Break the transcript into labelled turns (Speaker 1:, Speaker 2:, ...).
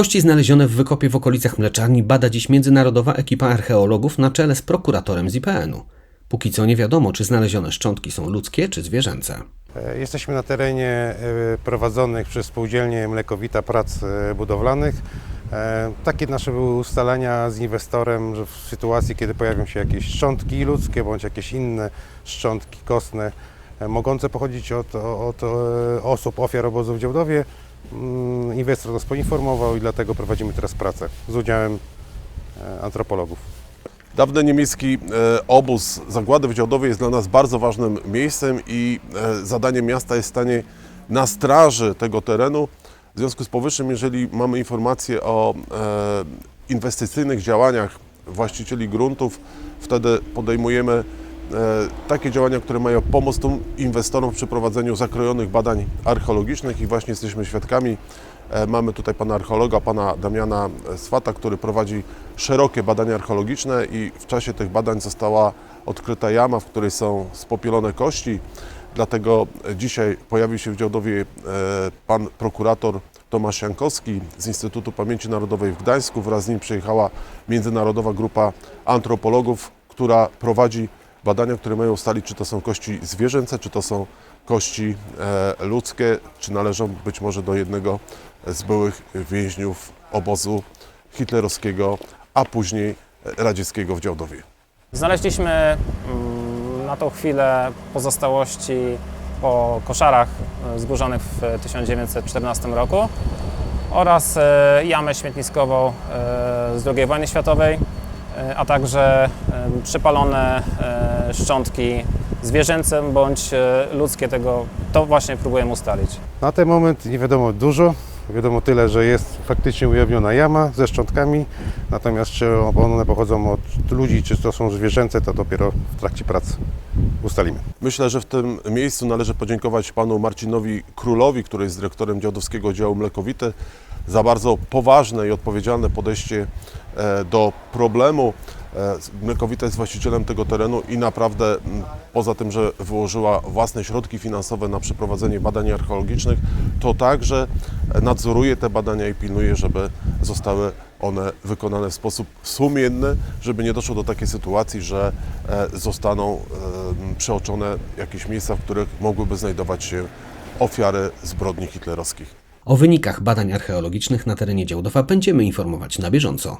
Speaker 1: Kości znalezione w wykopie w okolicach mleczarni bada dziś międzynarodowa ekipa archeologów na czele z prokuratorem z IPN-u. Póki co nie wiadomo, czy znalezione szczątki są ludzkie czy zwierzęce.
Speaker 2: E, Jesteśmy na terenie e, prowadzonych przez spółdzielnię Mlekowita prac e, budowlanych. Takie nasze były ustalenia z inwestorem, że w sytuacji, kiedy pojawią się jakieś szczątki ludzkie bądź jakieś inne szczątki kostne, mogące pochodzić od, od osób, ofiar obozu w Działdowie, mm, inwestor nas poinformował i dlatego prowadzimy teraz pracę z udziałem e, antropologów.
Speaker 3: Dawny niemiecki e, obóz zagłady w Działdowie jest dla nas bardzo ważnym miejscem i e, zadaniem miasta jest stanie na straży tego terenu. W związku z powyższym, jeżeli mamy informacje o inwestycyjnych działaniach właścicieli gruntów, wtedy podejmujemy takie działania, które mają pomóc tym inwestorom w przeprowadzeniu zakrojonych badań archeologicznych i właśnie jesteśmy świadkami. E, Mamy tutaj pana archeologa, pana Damiana Swata, który prowadzi szerokie badania archeologiczne i w czasie tych badań została odkryta jama, w której są spopielone kości. Dlatego dzisiaj pojawił się w Działdowie e, pan prokurator Tomasz Jankowski z Instytutu Pamięci Narodowej w Gdańsku. Wraz z nim przyjechała międzynarodowa grupa antropologów, która prowadzi badania, które mają ustalić, czy to są kości zwierzęce, czy to są kości e, ludzkie, czy należą być może do jednego z byłych więźniów obozu hitlerowskiego, a później radzieckiego w Działdowie.
Speaker 4: Znaleźliśmy mm, na tą chwilę pozostałości po koszarach e, zburzonych w 1914 roku oraz e, jamę śmietniskową z II wojny światowej, a także przypalone e, szczątki zwierzęce bądź e, ludzkie tego, to właśnie próbujemy ustalić.
Speaker 2: Na ten moment nie wiadomo dużo. Wiadomo tyle, że jest faktycznie ujawniona jama ze szczątkami, natomiast czy one pochodzą od ludzi, czy to są zwierzęce, to dopiero w trakcie pracy ustalimy.
Speaker 3: Myślę, że w tym miejscu należy podziękować panu Marcinowi Królowi, który jest dyrektorem Działdowskiego Działu Mlekowity, za bardzo poważne i odpowiedzialne podejście e, do problemu. E, Mlekowita jest właścicielem tego terenu i naprawdę poza tym, że wyłożyła własne środki finansowe na przeprowadzenie badań archeologicznych, to także nadzoruje te badania i pilnuje, żeby zostały one wykonane w sposób sumienny, żeby nie doszło do takiej sytuacji, że e, zostaną e, przeoczone jakieś miejsca, w których mogłyby znajdować się ofiary zbrodni hitlerowskich.
Speaker 1: O wynikach badań archeologicznych na terenie Działdowa będziemy informować na bieżąco.